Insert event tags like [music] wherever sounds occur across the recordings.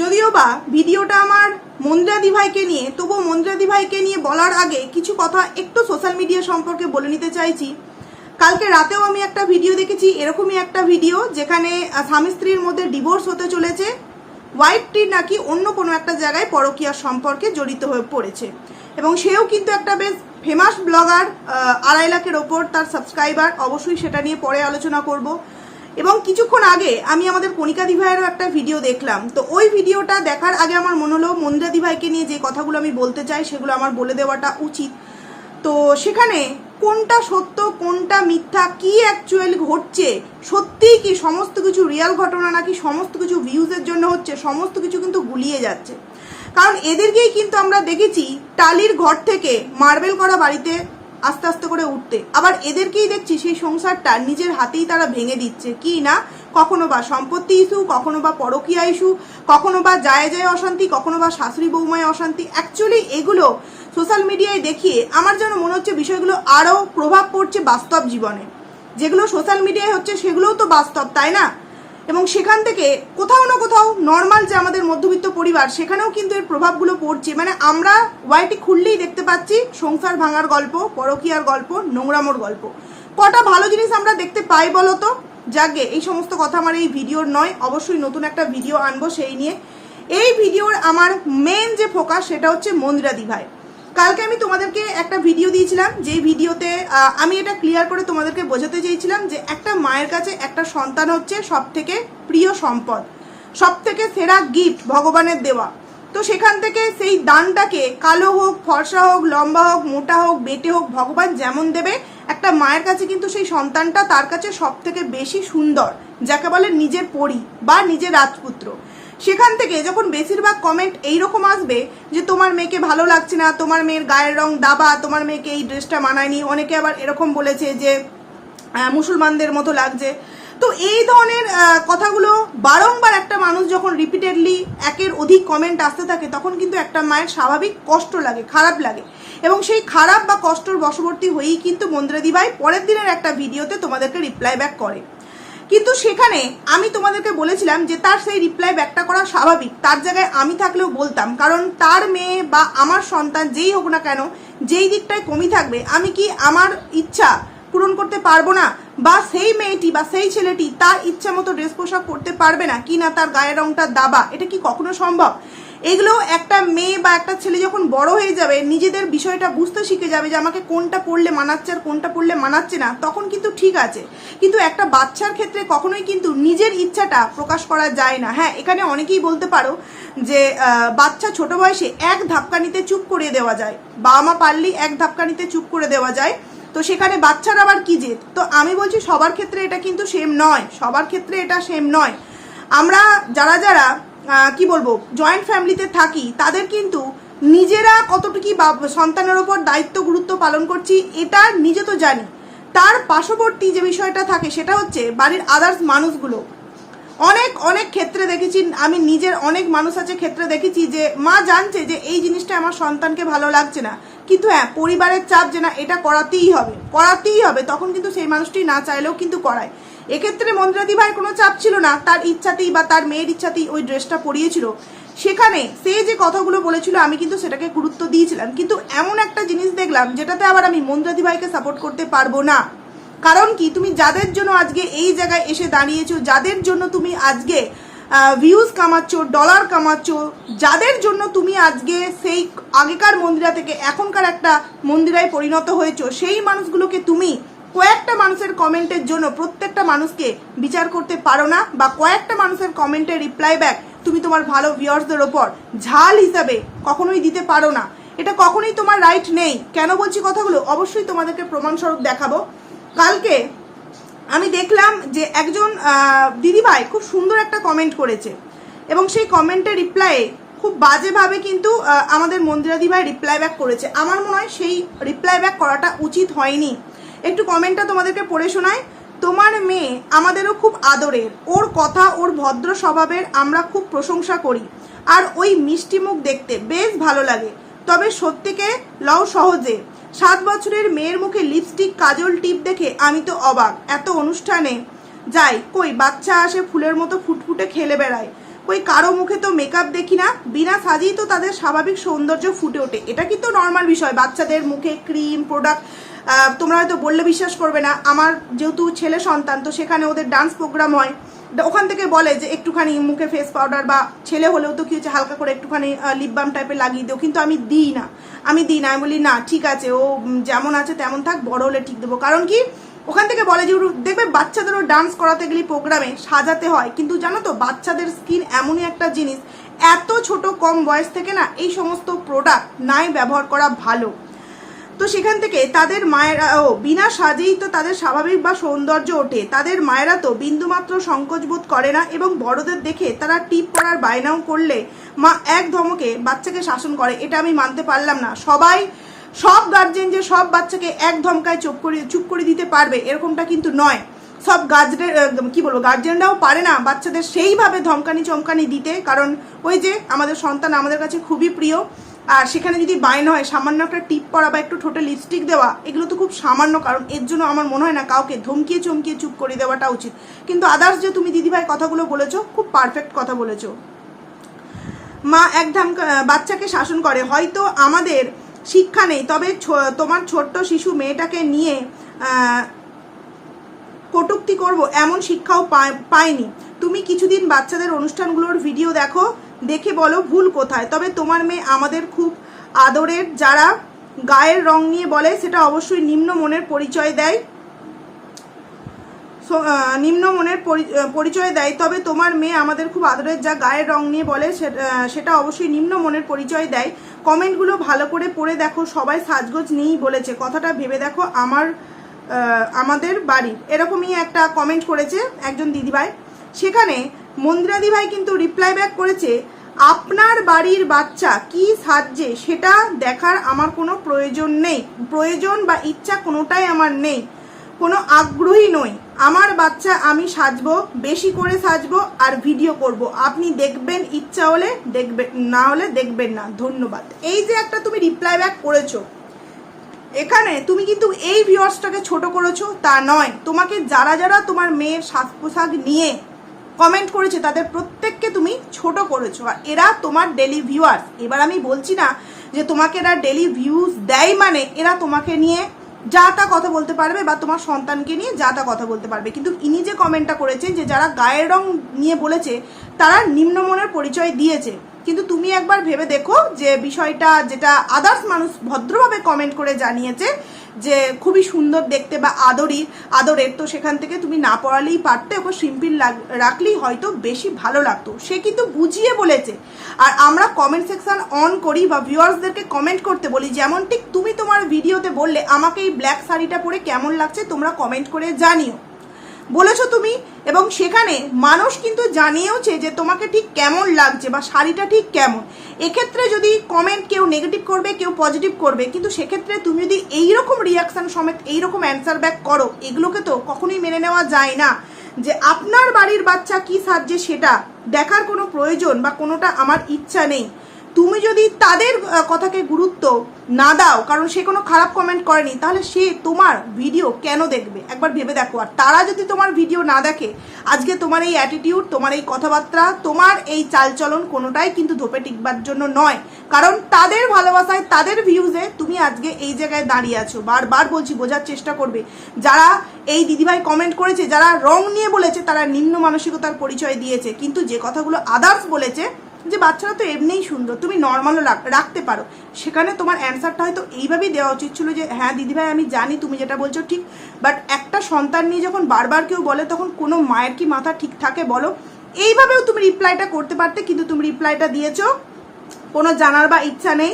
যদিও বা ভিডিওটা আমার মন্দিরাদি ভাইকে নিয়ে, তবুও মন্দিরাদি ভাইকে নিয়ে বলার আগে কিছু কথা একটু সোশ্যাল মিডিয়া সম্পর্কে বলে নিতে চাইছি। কালকে রাতেও আমি একটা ভিডিও দেখেছি, এরকমই একটা ভিডিও যেখানে স্বামী স্ত্রীর মধ্যে ডিভোর্স হতে চলেছে। ওয়াইফটি নাকি অন্য কোনো একটা জায়গায় পরকীয়ার সম্পর্কে জড়িত হয়ে পড়েছে। এবং সেও কিন্তু একটা বেশ ফেমাস ব্লগার আড়াই লাখের ওপর তার সাবস্ক্রাইবার অবশ্যই সেটা নিয়ে পরে আলোচনা করব। এবং কিছুক্ষণ আগে আমি আমাদের কণিকা দিভাইয়েরও একটা ভিডিও দেখলাম। তো ওই ভিডিওটা দেখার আগে আমার মনে হলো মন্দিরা দিভাইকে নিয়ে যে কথাগুলো আমি বলতে চাই, সেগুলো আমার বলে দেওয়াটা উচিত। তো সেখানে কোনটা সত্য, কোনটা মিথ্যা, কি অ্যাকচুয়ালি ঘটছে, সত্যিই কি সমস্ত কিছু রিয়াল ঘটনা নাকি সমস্ত কিছু ভিউজের জন্য হচ্ছে, সমস্ত কিছু কিন্তু গুলিয়ে যাচ্ছে। কারণ এদেরকেই কিন্তু আমরা দেখেছি, টালির ঘর থেকে মার্বেল করা বাড়িতে আস্তে আস্তে করে উঠতে। আবার এদেরকেই দেখছি সেই সংসারটা নিজের হাতেই তারা ভেঙে দিচ্ছে। কি না? কখনো বা সম্পত্তি ইস্যু, কখনো বা পরকীয়া ইস্যু, কখনো বা যায় যায় অশান্তি, কখনো বা শাশুড়ি বৌমায় অশান্তি। অ্যাকচুয়ালি এগুলো সোশ্যাল মিডিয়ায় দেখিয়ে আমার যেন মনে হচ্ছে বিষয়গুলো আরও প্রভাব পড়ছে বাস্তব জীবনে। যেগুলো সোশ্যাল মিডিয়ায় হচ্ছে সেগুলোও তো বাস্তব, তাই না? এবং সেখান থেকে কোথাও না কোথাও নর্মাল যে আমাদের মধ্যবিত্ত পরিবার, সেখানেও কিন্তু এর প্রভাবগুলো পড়ছে। মানে আমরা ওয়াইটি খুললেই দেখতে পাচ্ছি সংসার ভাঙার গল্প, পরকিয়ার গল্প, নোংরামোর গল্প। কটা ভালো জিনিস আমরা দেখতে পাই বলো তো যাকে, এই সমস্ত কথা আমার এই ভিডিওর নয়, অবশ্যই নতুন একটা ভিডিও আনব সেই নিয়ে। এই ভিডিওর আমার মেন যে ফোকাস সেটা হচ্ছে মন্দিরা দিভাই। কালকে আমি তোমাদেরকে একটা ভিডিও দিয়েছিলাম যেই ভিডিওতে আমি এটা ক্লিয়ার করে তোমাদেরকে বোঝাতে চেয়েছিলাম যে একটা মায়ের কাছে একটা সন্তান হচ্ছে সব থেকে প্রিয় সম্পদ সব থেকে সেরা গিফট ভগবানের দেওয়া। তো সেখান থেকে সেই দানটাকে কালো হোক, ফর্সা হোক, লম্বা হোক, মোটা হোক, বেটে হোক, ভগবান যেমন দেবে, একটা মায়ের কাছে কিন্তু সেই সন্তানটা তার কাছে সব থেকে বেশি সুন্দর, যাকে বলে নিজের পরি বা নিজের রাজপুত্র। সেখান থেকে যখন বেশিরভাগ কমেন্ট এইরকম আসবে যে তোমার মেয়েকে ভালো লাগছে না, তোমার মেয়ের গায়ের রং দাবা, তোমার মেয়েকে এই ড্রেসটা মানায়নি, অনেকে আবার এরকম বলেছে যে মুসলমানদের মতো লাগছে। তো এই ধরনের কথাগুলো বারংবার একটা মানুষ যখন রিপিটেডলি একের অধিক কমেন্ট আসতে থাকে, তখন কিন্তু একটা মায়ের স্বাভাবিক কষ্ট লাগে, খারাপ লাগে। এবং সেই খারাপ বা কষ্টর বশবর্তী হয়েই কিন্তু মন্দিরাদি ভাই পরের দিনের একটা ভিডিওতে তোমাদেরকে রিপ্লাই ব্যাক করে। কিন্তু সেখানে আমি তোমাদেরকে বলেছিলাম যে তার সেই রিপ্লাই ব্যাকটা করা স্বাভাবিক। তার জায়গায় আমি থাকলেও বলতাম, কারণ তার মেয়ে বা আমার সন্তান যেই হোক না কেন, যেই দিকটায় কমি থাকবে, আমি কি আমার ইচ্ছা পূরণ করতে পারব না? বা সেই মেয়েটি বা সেই ছেলেটি তার ইচ্ছা মতো ড্রেস পোশাক করতে পারবে না কি না তার গায়ের রংটা দাবা? এটা কি কখনো সম্ভব? এগুলো একটা মেয়ে বা একটা ছেলে যখন বড় হয়ে যাবে, নিজেদের বিষয়টা বুঝতে শিখে যাবে যে আমাকে কোনটা পড়লে মানাচ্ছে আর কোনটা পড়লে মানাচ্ছে না, তখন কিন্তু ঠিক আছে। কিন্তু একটা বাচ্চার ক্ষেত্রে কখনোই কিন্তু নিজের ইচ্ছাটা প্রকাশ করা যায় না। হ্যাঁ এখানে অনেকেই বলতে পারো যে বাচ্চা ছোট বয়সে এক ধাক্কানিতে চুপ করে দেওয়া যায়। বাবা মা পারলেই এক ধাক্কানিতে চুপ করে দেওয়া যায়। তো সেখানে বাচ্চার আবার কি জেদ? তো আমি বলছি সবার ক্ষেত্রে এটা কিন্তু সেম নয়। সবার ক্ষেত্রে এটা সেম নয়। আমরা যারা যারা কি বলব জয়েন্ট ফ্যামিলিতে থাকি, তাদের কিন্তু নিজেরা কতটুকু সন্তানের ওপর দায়িত্ব, গুরুত্ব পালন করছি, এটা নিজে তো জানি। তার পার্শ্ববর্তী যে বিষয়টা থাকে, সেটা হচ্ছে বাড়ির আদার্স মানুষগুলো। অনেক অনেক ক্ষেত্রে দেখেছি, আমি নিজের অনেক মানুষ আছে ক্ষেত্রে দেখেছি যে, মা জানছে যে, এই জিনিসটা আমার সন্তানকে ভালো লাগছে না। কিন্তু হ্যাঁ পরিবারের চাপ যে না, এটা করাতেই হবে করাতেই হবে, তখন কিন্তু সেই মানুষটি না চাইলেও কিন্তু করায়। এক্ষেত্রে মন্দিরাদি ভাইয়ের কোনো চাপ ছিল না। তার ইচ্ছাতেই বা তার মেয়ের ইচ্ছাতেই ওই ড্রেসটা পরিয়েছিল। সেখানে সে যে কথাগুলো বলেছিল, আমি কিন্তু সেটাকে গুরুত্ব দিয়েছিলাম। কিন্তু এমন একটা জিনিস দেখলাম, যেটাতে আবার আমি মন্দিরাদি ভাইকে সাপোর্ট করতে পারব না। কারণ কি? তুমি যাদের জন্য আজকে এই জায়গায় এসে দাঁড়িয়েছো, যাদের জন্য তুমি আজকে ভিউজ কামাচ্ছ ডলার কামাচ্ছ, যাদের জন্য তুমি আজকে সেই আগেকার মন্দিরা থেকে এখনকার একটা মন্দিরায় পরিণত হয়েছো, সেই মানুষগুলোকে তুমি কয়েকটা মানুষের কমেন্টের জন্য প্রত্যেকটা মানুষকে বিচার করতে পারো না বা কয়েকটা মানুষের কমেন্টের রিপ্লাই ব্যাক তুমি তোমার ভালো ভিউয়ার্সদের ওপর ঝাল হিসাবে কখনোই দিতে পারো না। এটা কখনোই তোমার রাইট নেই। কেন বলছি কথাগুলো? অবশ্যই তোমাদেরকে প্রমাণস্বরূপ দেখাবো। কালকে আমি দেখলাম যে একজন দিদিভাই খুব সুন্দর একটা কমেন্ট করেছে এবং সেই কমেন্টের রিপ্লাইয়ে খুব বাজেভাবে কিন্তু আমাদের মন্দিরাদি ভাই রিপ্লাই ব্যাক করেছে। আমার মনে হয় সেই রিপ্লাই ব্যাক করাটা উচিত হয়নি। একটু কমেন্টটা তোমাদেরকে পড়ে শোনায় তোমার মেয়ে আমাদেরও খুব আদরের। ওর কথা, ওর ভদ্র স্বভাবের আমরা খুব প্রশংসা করি। আর ওই মিষ্টি মুখ দেখতে বেশ ভালো লাগে। তবে সত্যিকে লও সহজে। সাত বছরের মেয়ের মুখে লিপস্টিক কাজল টিপ দেখে আমি তো অবাক। এত অনুষ্ঠানে যাই, কই বাচ্চা আসে ফুলের মতো ফুটফুটে খেলে বেড়ায়। কই কারও মুখে তো মেকআপ দেখি না। বিনা সাজেই তো তাদের স্বাভাবিক সৌন্দর্য ফুটে ওঠে। এটা কিন্তু নর্মাল বিষয়। বাচ্চাদের মুখে ক্রিম প্রোডাক্ট তোমরা হয়তো বললে বিশ্বাস করবে না, আমার যেহেতু ছেলে সন্তান, তো সেখানে ওদের ডান্স প্রোগ্রাম হয়। ওখান থেকে বলে যে একটুখানি মুখে ফেস পাউডার বা ছেলে হলেও তো কি হচ্ছে, হালকা করে একটুখানি লিপ বাম টাইপের লাগিয়ে দিও, কিন্তু আমি দিই না। আমি দিই না, আমি বলি, না, ঠিক আছে, ও যেমন আছে তেমন থাক, বড় হলে ঠিক দেবো। কারণ কি, ওখান থেকে বলে যে দেখবে বাচ্চাদেরও ডান্স করাতে গেলে প্রোগ্রামে সাজাতে হয়। কিন্তু জানো তো, বাচ্চাদের স্কিন এমনই একটা জিনিস, এত ছোট কম বয়স থেকে না, এই সমস্ত প্রোডাক্ট নাই ব্যবহার করা ভালো। তো সেখান থেকে তাদের মায়েরা, ও, বিনা সাজেই তো তাদের স্বাভাবিক বা সৌন্দর্য ওঠে। তাদের মায়েরা তো বিন্দুমাত্র সংকোচ বোধ করে না এবং বড়দের দেখে তারা টিপ করার বায়নাও করলে মা এক ধমকে বাচ্চাকে শাসন করে। এটা আমি মানতে পারলাম না। সবাই, সব গার্জেন যে সব বাচ্চাকে এক ধমকায় চুপ করে চুপ করে দিতে পারবে, এরকমটা কিন্তু নয়। সব গার্জেন কি বলব গার্জেনরাও পারে না বাচ্চাদের সেইভাবে ধমকানি চমকানি দিতে। কারণ ওই যে আমাদের সন্তান আমাদের কাছে খুবই প্রিয়। আর সেখানে যদি বায়না হয়, সামান্য একটা টিপ পরা বা একটু ঠোঁটে লিপস্টিক দেওয়া, এগুলো তো খুব সামান্য, কারণ এর জন্য আমার মনে হয় না কাউকে ধমকিয়ে চমকিয়ে চুপ করে দেওয়াটা উচিত। কিন্তু আদার্স যে তুমি দিদিভাই কথাগুলো বলেছ, খুব পারফেক্ট কথা বলেছ। মা এক ধাম বাচ্চাকে শাসন করে। হয়তো আমাদের শিক্ষা নেই, তবে তোমার ছোট্ট শিশু মেয়েটাকে নিয়ে কটূক্তি করব এমন শিক্ষাও পায়- পায়নি। তুমি কিছুদিন বাচ্চাদের অনুষ্ঠানগুলোর ভিডিও দেখো দেখে বলো ভুল কোথায়। তবে তোমার মেয়ে আমাদের খুব আদরের, যারা গায়ের রং নিয়ে বলে, সেটা অবশ্যই নিম্ন মনের পরিচয় দেয়। নিম্ন মনের পরি- পরিচয় দেয়। তবে তোমার মেয়ে আমাদের খুব আদরের, যা গায়ের রং নিয়ে বলে সেটা অবশ্যই নিম্ন মনের পরিচয় দেয়। কমেন্টগুলো ভালো করে পড়ে দেখো, সবাই সাজগোজ নিয়েই বলেছে। কথাটা ভেবে দেখো, আমার আমাদের বাড়ি এরকমই একটা কমেন্ট করেছে একজন দিদিভাই। সেখানে মন্দিরা দিভাই কিন্তু রিপ্লাই ব্যাক করেছে, আপনার বাড়ির বাচ্চা কি সাজছে সেটা দেখার আমার কোনো প্রয়োজন নেই। প্রয়োজন বা ইচ্ছা কোনোটাই আমার নেই। কোনো আগ্রহী নই। আমার বাচ্চা আমি সাজবো, বেশি করে সাজবো আর ভিডিও করব। আপনি দেখবেন ইচ্ছা হলে দেখবেন, না হলে দেখবেন না। ধন্যবাদ। এই যে একটা তুমি রিপ্লাই ব্যাক করেছ, এখানে তুমি কিন্তু এই ভিউয়ার্সটাকে ছোট করেছ, তা নয়। তোমাকে যারা যারা তোমার মেয়ের সাজ পোশাক নিয়ে কমেন্ট করেছে, তাদের প্রত্যেককে তুমি ছোট করেছ। আর এরা তোমার ডেলি ভিউয়ার্স এবার আমি বলছি না যে তোমাকে এরা ডেলি ভিউজ দেয় মানে এরা তোমাকে নিয়ে যা তা কথা বলতে পারবে বা তোমার সন্তানকে নিয়ে যা তা কথা বলতে পারবে। কিন্তু ইনি যে কমেন্টটা করেছেন যে যারা গায়ের রং নিয়ে বলেছে, তারা নিম্নমনের পরিচয় দিয়েছে। কিন্তু তুমি একবার ভেবে দেখো যে বিষয়টা যেটা আদার্স মানুষ ভদ্রভাবে কমেন্ট করে জানিয়েছে, যে খুবই সুন্দর দেখতে বা আদরি আদরের, তো সেখান থেকে তুমি না পড়ালেই পারতে, ওকে সিম্পল রাখলেই হয়তো বেশি ভালো লাগতো। সে কিন্তু বুঝিয়ে বলেছে। আর আমরা কমেন্ট সেকশন অন করি বা ভিউয়ার্সদেরকে কমেন্ট করতে বলি, যেমন ঠিক তুমি তোমার ভিডিওতে বললে, আমাকে এই ব্ল্যাক শাড়িটা পরে কেমন লাগছে তোমরা কমেন্ট করে জানিও। বলেছ তুমি, এবং সেখানে মানুষ কিন্তু জানিয়েওছে যে তোমাকে ঠিক কেমন লাগছে বা শাড়িটা ঠিক কেমন। এক্ষেত্রে যদি কমেন্ট কেউ নেগেটিভ করবে, কেউ পজিটিভ করবে, কিন্তু সেক্ষেত্রে তুমি যদি এইরকম রিয়াকশান সমেত এইরকম অ্যান্সার ব্যাক করো, এগুলোকে তো কখনোই মেনে নেওয়া যায় না। যে আপনার বাড়ির বাচ্চা কি সাজছে সেটা দেখার কোনো প্রয়োজন বা কোনোটা আমার ইচ্ছা নেই। তুমি যদি তাদের কথাকে গুরুত্ব না দাও, কারণ সে কোনো খারাপ কমেন্ট করেনি, তাহলে সে তোমার ভিডিও কেন দেখবে? একবার ভেবে দেখো। আর তারা যদি তোমার ভিডিও না দেখে, আজকে তোমার এই অ্যাটিটিউড তোমার এই কথাবার্তা, তোমার এই চালচলন কোনোটাই কিন্তু ধোপে টিকবার জন্য নয়। কারণ তাদের ভালোবাসায়, তাদের ভিউজে তুমি আজকে এই জায়গায় দাঁড়িয়ে আছো। বারবার বলছি, বোঝার চেষ্টা করবে। যারা এই দিদিভাই কমেন্ট করেছে, যারা রং নিয়ে বলেছে, তারা নিম্ন মানসিকতার পরিচয় দিয়েছে। কিন্তু যে কথাগুলো আদার্স বলেছে যে বাচ্চারা তো এমনিই সুন্দর, তুমি নর্মালও রাখতে পারো। সেখানে তোমার অ্যান্সারটা হয়তো এইভাবেই দেওয়া উচিত ছিল যে হ্যাঁ দিদিভাই, আমি জানি তুমি যেটা বলছো ঠিক বাট একটা সন্তান নিয়ে যখন বারবার কেউ বলে, তখন কোনো মায়ের কি মাথা ঠিক থাকে বলো? এইভাবেও তুমি রিপ্লাইটা করতে পারতে, কিন্তু তুমি রিপ্লাইটা দিয়েছ। কোনো জানার বা ইচ্ছা নেই।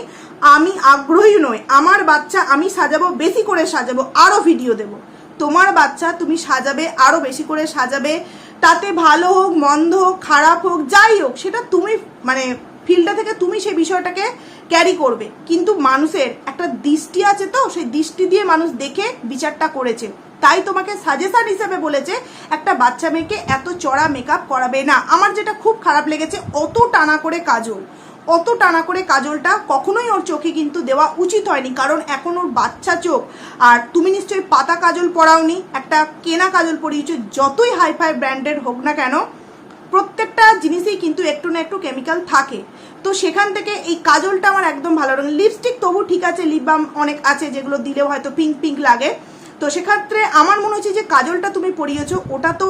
আমি আগ্রহী নই। আমার বাচ্চা আমি সাজাবো, বেশি করে সাজাবো আরও ভিডিও দেব। তোমার বাচ্চা তুমি সাজাবে আরও বেশি করে সাজাবে। তাতে ভালো হোক, মন্দ হোক, খারাপ হোক, যাই হোক, সেটা তুমি মানে ফিল্ডটা থেকে তুমি সেই বিষয়টাকে ক্যারি করবে। কিন্তু মানুষের একটা দৃষ্টি আছে তো, সেই দৃষ্টি দিয়ে মানুষ দেখে বিচারটা করেছে। তাই তোমাকে সাজেশন হিসেবে বলেছে, একটা বাচ্চা মেয়েকে এত চড়া মেকআপ করাবে না। আমার যেটা খুব খারাপ লেগেছে, অত টানা করে কাজল। অত টানা করে কাজলটা কখনোই ওর চোখে কিন্তু দেওয়া উচিত হয়নি, কারণ এখন ওর বাচ্চা চোখ। আর তুমি নিশ্চয়ই পাতা কাজল পরাওনি একটা কেনা কাজল পরিয়েছো, যতই হাইফাই ব্র্যান্ডেড হোক না কেন, প্রত্যেকটা জিনিসেই কিন্তু একটু না একটু কেমিক্যাল থাকে। তো সেখান থেকে এই কাজলটা আমার একদম ভালো লাগে লিপস্টিক তবু ঠিক আছে লিপ বাম অনেক আছে, যেগুলো দিলেও হয়তো পিঙ্ক পিঙ্ক লাগে। তো সেক্ষেত্রে আমার মনে হচ্ছে যে কাজলটা তুমি পরিয়েছো, ওটা তো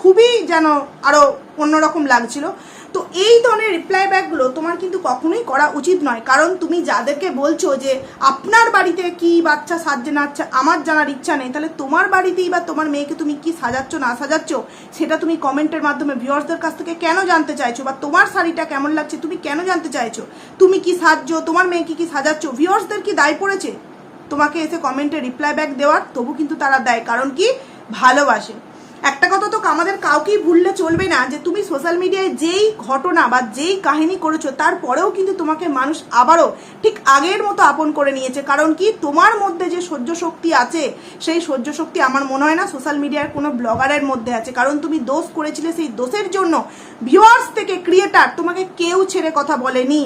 খুবই যেন আরও অন্যরকম লাগছিল। তো এই ধরনের রিপ্লাই ব্যাকগুলো তোমার কিন্তু কখনোই করা উচিত নয়। কারণ তুমি যাদেরকে বলছো যে আপনার বাড়িতে কি বাচ্চা সাজছে না আমার জানার ইচ্ছা নেই, তাহলে তোমার বাড়িতেই বা তোমার মেয়েকে তুমি কি সাজাচ্ছ, না সাজাচ্ছ, সেটা তুমি কমেন্টের মাধ্যমে ভিউয়ার্সদের কাছ থেকে কেন জানতে চাইছো বা তোমার শাড়িটা কেমন লাগছে, তুমি কেন জানতে চাইছো? তুমি কি সাজছো, তোমার মেয়েকে কি সাজাচ্ছ? ভিউয়ার্সদের কি দায় পড়েছে? তোমাকে এসে কমেন্টে রিপ্লাই ব্যাক দেওয়ার, তবু কিন্তু তারা দেয়, কারণ কি? ভালোবাসে। একটা কথা তো আমাদের কাউকেই ভুললে চলবে না যে তুমি সোশ্যাল মিডিয়ায় যেই ঘটনা বা যেই কাহিনী করেছ তারপরেও কিন্তু তোমাকে মানুষ আবারও ঠিক আগের মতো আপন করে নিয়েছে। কারণ কি? তোমার মধ্যে যে সহ্য শক্তি আছে, সেই সহ্য শক্তি আমার মনে হয় না সোশ্যাল মিডিয়ার কোনো ব্লগারের মধ্যে আছে। কারণ তুমি দোষ করেছিলে সেই দোষের জন্য। ভিউয়ার্স থেকে ক্রিয়েটার তোমাকে কেউ ছেড়ে কথা বলেনি।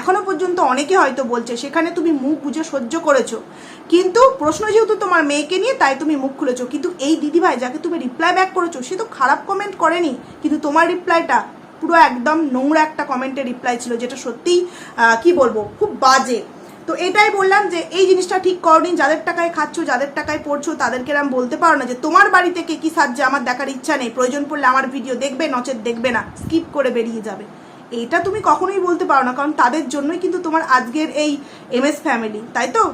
এখনও পর্যন্ত অনেকে হয়তো বলছে, সেখানে তুমি মুখ বুঝে সহ্য করেছ। কিন্তু প্রশ্ন যেহেতু তোমার মেয়েকে নিয়ে, তাই তুমি মুখ খুলেছো। কিন্তু এই দিদিভাই যাকে তুমি রিপ্লাই ব্যাক করেছ, সে তো খারাপ কমেন্ট করেনি। কিন্তু তোমার রিপ্লাইটা পুরো একদম নোংরা একটা কমেন্টের রিপ্লাই ছিল, যেটা সত্যিই কি বলব, খুব বাজে। তো এটাই বললাম যে, এই জিনিসটা ঠিক করনি, যাদের টাকায় খাচ্ছ, যাদের টাকায় পড়ছো, তাদেরকে এরম বলতে পারো না যে, তোমার বাড়িতে কে কি সাজছে, আমার দেখার ইচ্ছা নেই। প্রয়োজন পড়লে আমার ভিডিও দেখবে, নচেত দেখবে না স্কিপ করে বেরিয়ে যাবে। এটা তুমি কখনোই বলতে পারো না, কারণ তাদের জন্যই কিন্তু তোমার আজকের এই এম এস ফ্যামিলি তাই তো?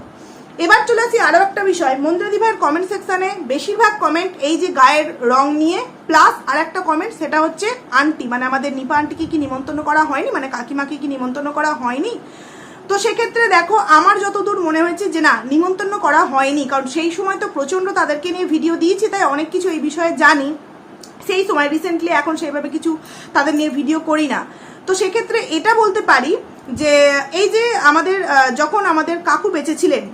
এবার চলে আসি আরও একটা বিষয়। মন্দিরাদি ভাইয়ের কমেন্ট সেকশানে বেশিরভাগ কমেন্ট এই যে গায়ের রং নিয়ে প্লাস আর একটা কমেন্ট সেটা হচ্ছে আন্টি মানে আমাদের নিপা আন্টিকে কি নিমন্ত্রণ করা হয়নি? মানে কাকিমাকে কি নিমন্ত্রণ করা হয়নি? তো সেক্ষেত্রে দেখো, আমার যতদূর মনে হয়েছে যে না, নিমন্ত্রণ করা হয়নি, কারণ সেই সময় তো প্রচণ্ড তাদেরকে নিয়ে ভিডিও দিয়েছি, তাই অনেক কিছু এই বিষয়ে জানি। সেই সময় রিসেন্টলি এখন সেইভাবে কিছু তাদের নিয়ে ভিডিও করি না। তো সেক্ষেত্রে এটা বলতে পারি যে, এই যে আমাদের যখন আমাদের কাকু বেঁচে ছিলেন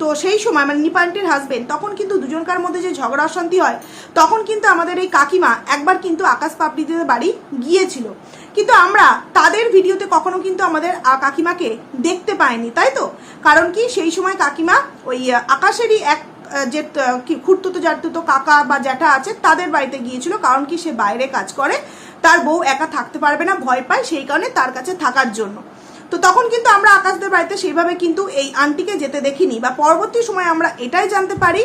তো সেই সময় মানে নিপান্টির হাজবেন্ড তখন কিন্তু দুজনকার মধ্যে যে ঝগড়া অশান্তি হয়, তখন কিন্তু আমাদের এই কাকিমা একবার কিন্তু আকাশ পাপড়িদের বাড়ি গিয়েছিল। কিন্তু আমরা তাদের ভিডিওতে কখনো কিন্তু আমাদের কাকিমাকে দেখতে পাইনি, তাই তো? কারণ কি সেই সময় কাকিমা ওই আকাশেরই এক যে খুঁড়তুতো জারতুতো কাকা বা জ্যাঠা আছে, তাদের বাড়িতে গিয়েছিল। কারণ কি সে বাইরে কাজ করে, তার বউ একা থাকতে পারবে না, ভয় পায়, সেই কারণে তার কাছে থাকার জন্য। তো তখন কিন্তু আমরা আকাশদের বাড়িতে সেইভাবে কিন্তু এই আন্টিকে যেতে দেখিনি বা পরবর্তী সময় আমরা এটাই জানতে পারি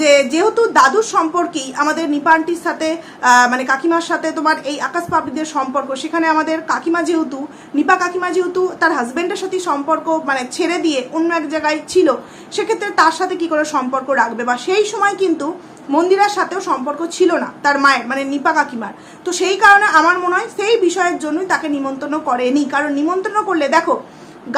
যে যেহেতু দাদুর সম্পর্কেই আমাদের নিপা আন্টির সাথে মানে কাকিমার সাথে তোমার এই আকাশ পাবলিদের সম্পর্ক, সেখানে আমাদের কাকিমা যেহেতু, নিপা কাকিমা যেহেতু তার হাজব্যান্ডের সাথে সম্পর্ক মানে ছেড়ে দিয়ে অন্য এক জায়গায় ছিল, সেক্ষেত্রে তার সাথে কি করে সম্পর্ক রাখবে? বা সেই সময় কিন্তু মন্দিরার সাথেও সম্পর্ক ছিল না, তার মায়ের মানে নিপা কাকিমার। তো সেই কারণে আমার মনে হয় সেই বিষয়ের জন্যই তাকে নিমন্ত্রণ করেনি। কারণ নিমন্ত্রণ করলে, দেখো,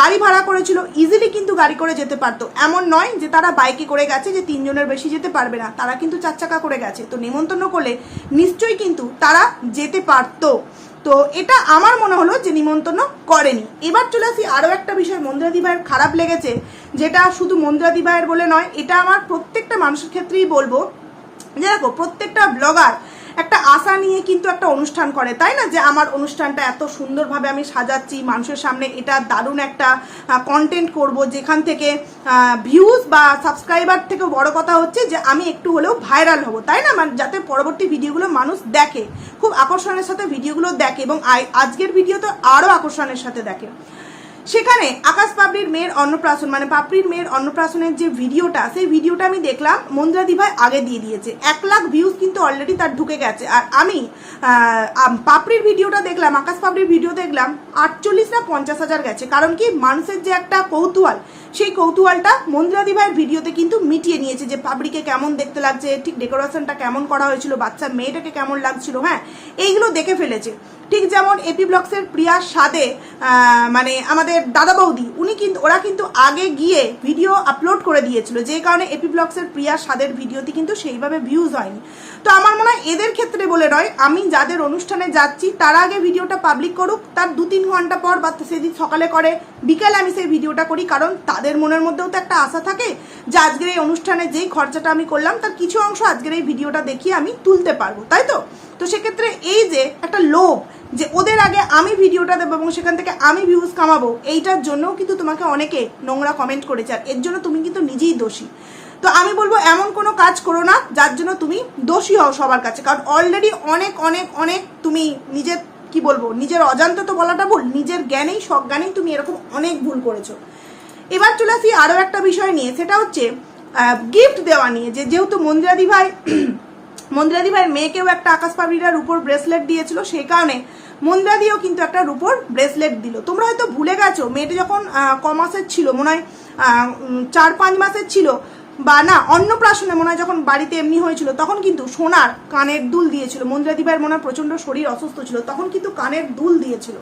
গাড়ি ভাড়া করেছিল ইজিলি কিন্তু গাড়ি করে যেতে পারতো। এমন নয় যে তারা বাইকে করে গেছে যে তিনজনের বেশি যেতে পারবে না, তারা কিন্তু চার চাকা করে গেছে। তো নিমন্ত্রণ করলে নিশ্চয়ই কিন্তু তারা যেতে পারতো। তো এটা আমার মনে হলো যে নিমন্ত্রণ করেনি। এবার চলে আসি আরও একটা বিষয়, মন্দিরাদি ভাইয়ের খারাপ লেগেছে, যেটা শুধু মন্দিরাদি ভাইয়ের বলে নয়, এটা আমার প্রত্যেকটা মানুষের ক্ষেত্রেই বলব যে দেখো, প্রত্যেকটা ব্লগার একটা আশা নিয়ে কিন্তু একটা অনুষ্ঠান করে, তাই না? যে আমার অনুষ্ঠানটা এত সুন্দরভাবে আমি সাজাচ্ছি, মানুষের সামনে এটা দারুণ একটা কন্টেন্ট করব, যেখান থেকে ভিউজ বা সাবস্ক্রাইবার থেকে বড় কথা হচ্ছে যে আমি একটু হলেও ভাইরাল হব, তাই না? মানে যাতে পরবর্তী ভিডিওগুলো মানুষ দেখে, খুব আকর্ষণের সাথে ভিডিওগুলো দেখে এবং আজকের ভিডিও তো আরও আকর্ষণের সাথে দেখে। সেখানে আকাশ পাপড়ির মেয়ের অন্নপ্রাশন মানে পাপড়ির মেয়ের অন্নপ্রাশনের যে ভিডিওটা, সেই ভিডিওটা আমি দেখলাম মন্দ্রা দিভাই আগে দিয়ে দিয়েছে। এক লাখ ভিউজ কিন্তু অলরেডি তার ঢুকে গেছে। আর আমি, পাপড়ির ভিডিওটা দেখলাম, আকাশ পাপড়ির ভিডিও দেখলাম, আটচল্লিশ না পঞ্চাশ হাজার গেছে। কারণ কি, মানুষের যে একটা কৌতূহল সেই কৌতূহলটা মন্দিরা দিভাইয়ের ভিডিওতে কিন্তু মিটিয়ে নিয়েছে যে পাপড়িকে কেমন দেখতে লাগছে, ঠিক ডেকোরেশনটা কেমন করা হয়েছিল, বাচ্চা মেয়েটাকে কেমন লাগছিল হ্যাঁ এইগুলো দেখে ফেলেছে। ঠিক যেমন এপি ব্লক্সের প্রিয়া সাদে মানে আমাদের দাদা বৌদি, উনি কিন্তু, ওরা কিন্তু আগে গিয়ে ভিডিও আপলোড করে দিয়েছিল, যে কারণে এপি ব্লক্সের প্রিয়া সাদের ভিডিওতে কিন্তু সেইভাবে ভিউজ হয়নি। তো আমার মনে হয় এদের ক্ষেত্রে বলে নয়, আমি যাদের অনুষ্ঠানে যাচ্ছি, তারা আগে ভিডিওটা পাবলিক করুক, তার দু তিন ঘণ্টা পর বা সেদিন সকালে করে বিকালে আমি সেই ভিডিওটা করি, কারণ তাদের মনের মধ্যেও তো একটা আশা থাকে যে আজকের এই অনুষ্ঠানে যেই খরচাটা আমি করলাম, তার কিছু অংশ আজকের এই ভিডিওটা দেখিয়ে আমি তুলতে পারব, তাই তো? তো সেক্ষেত্রে এই যে একটা লোভ যে ওদের আগে আমি ভিডিওটা দেবো এবং সেখান থেকে আমি ভিউজ কামাবো, এইটার জন্যও কিন্তু তোমাকে অনেকে নোংরা কমেন্ট করেছে, আর এর জন্য তুমি কিন্তু নিজেই দোষী। তো আমি বলব এমন কোনো কাজ করো না, যার জন্য তুমি দোষী হও সবার কাছে, কারণ অলরেডি অনেক অনেক অনেক তুমি নিজের কি বলব, নিজের অজান্তে তো বলাটা ভুল, নিজের জ্ঞানেই সজ্ঞানেই তুমি এরকম অনেক ভুল করেছ। এবার চলে আসি আরও একটা বিষয় নিয়ে, সেটা হচ্ছে গিফট দেওয়া নিয়ে, যে যেহেতু মন্দিরাদি ভাই, [clears throat] মন্দিরাদি ভাইয়ের মেয়েকেও একটা আকাশ পাবলিরার উপর ব্রেসলেট দিয়েছিল, সেই কারণে মন্দিরাদিও কিন্তু একটা রূপোর ব্রেসলেট দিল। তোমরা হয়তো ভুলে গেছো, মেয়েটা যখন ক মাসের ছিল, মনে হয় চার পাঁচ মাসের ছিল বা না, অন্নপ্রাশনে মনে হয় যখন বাড়িতে এমনি হয়েছিল, তখন কিন্তু সোনার কানের দুল দিয়েছিল। মন্দিরাদি ভাইয়ের মনে হয় প্রচণ্ড শরীর অসুস্থ ছিল, তখন কিন্তু কানের দুল দিয়েছিল।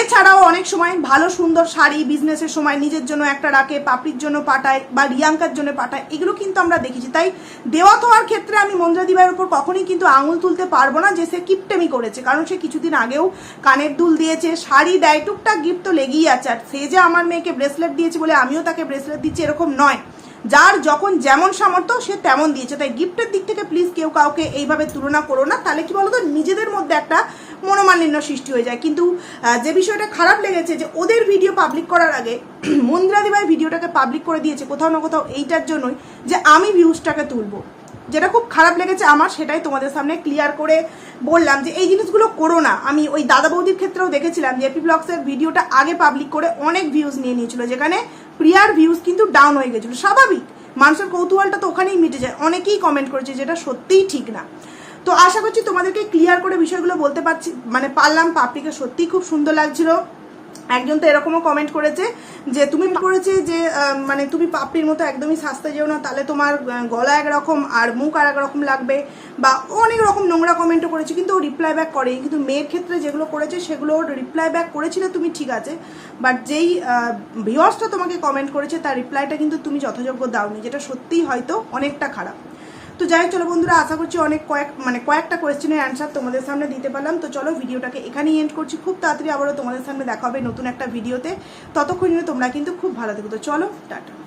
এছাড়াও অনেক সময় ভালো সুন্দর শাড়ি, বিজনেসের সময় নিজের জন্য একটা রাখে, পাপড়ির জন্য পাঠায় বা রিয়াঙ্কার জন্য পাঠায়, এগুলো কিন্তু আমরা দেখেছি। তাই দেওয়া তোয়ার ক্ষেত্রে আমি মন্দিরা দিবার উপর কখনই কিন্তু আঙুল তুলতে পারব না যে সে কিপটেমি করেছে, কারণ সে কিছুদিন আগেও কানের দুল দিয়েছে, শাড়ি দেয়, টুকটাক গিফট তো লেগেই আছে। আর সে যে আমার মেয়েকে ব্রেসলেট দিয়েছে বলে আমিও তাকে ব্রেসলেট দিচ্ছি, এরকম নয়। যার যখন যেমন সামর্থ্য, সে তেমন দিয়েছে। তাই গিফটের দিক থেকে প্লিজ কেউ কাউকে এইভাবে তুলনা করো না। তাহলে কি বলতো? নিজেদের মধ্যে একটা মনোমালিন্য সৃষ্টি হয়ে যায়। কিন্তু যে বিষয়টা খারাপ লেগেছে যে ওদের ভিডিও পাবলিক করার আগে [clears throat] মন্দিরাদি ভিডিওটাকে পাবলিক করে দিয়েছে কোথাও না কোথাও এইটার জন্যই যে আমি ভিউজটাকে তুলবো। যেটা খুব খারাপ লেগেছে আমার, সেটাই তোমাদের সামনে ক্লিয়ার করে বললাম যে এই জিনিসগুলো করো না। আমি ওই দাদা বৌদির ক্ষেত্রেও দেখেছিলাম যে এপি ব্লগসের ভিডিওটা আগে পাবলিক করে অনেক ভিউজ নিয়ে নিয়েছিল, যেখানে প্রিয়ার ভিউজ কিন্তু ডাউন হয়ে গেছিল। স্বাভাবিক। মানুষের কৌতূহলটা তো ওখানেই মিটে যায়। অনেকেই কমেন্ট করেছে যেটা সত্যিই ঠিক না। তো আশা করছি তোমাদেরকে ক্লিয়ার করে বিষয়গুলো বলতে পারছি মানে পারলাম। পাপড়িকে সত্যিই খুব সুন্দর লাগছিল। একজন তো এরকমও কমেন্ট করেছে যে, তুমি করেছে যে মানে তুমি পাপড়ির মতো একদমই সাজতে যেও না, তাহলে তোমার গলা একরকম আর মুখ আর একরকম লাগবে। বা অনেক রকম নোংরা কমেন্টও করেছে, কিন্তু ও রিপ্লাই ব্যাক করে কিন্তু মেয়ের ক্ষেত্রে যেগুলো করেছে, সেগুলো রিপ্লাই ব্যাক করেছিলে তুমি, ঠিক আছে। বাট যেই ভিওয়ার্সটা তোমাকে কমেন্ট করেছে, তার রিপ্লাইটা কিন্তু তুমি যথাযোগ্য দাওনি, যেটা সত্যিই হয়তো অনেকটা খারাপ। তো যাই চলো বন্ধুরা, আশা করছি অনেক কয়েক মানে কয়েকটা কোয়েশ্চেনের অ্যান্সার তোমাদের সামনে দিতে পারলাম। তো চলো ভিডিওটাকে এখানেই এন্ড করছি। খুব তাড়াতাড়ি আবারও তোমাদের সামনে দেখা হবে নতুন একটা ভিডিওতে ততক্ষণ তোমরা কিন্তু খুব ভালো থেকো। তো চলো, টাটা।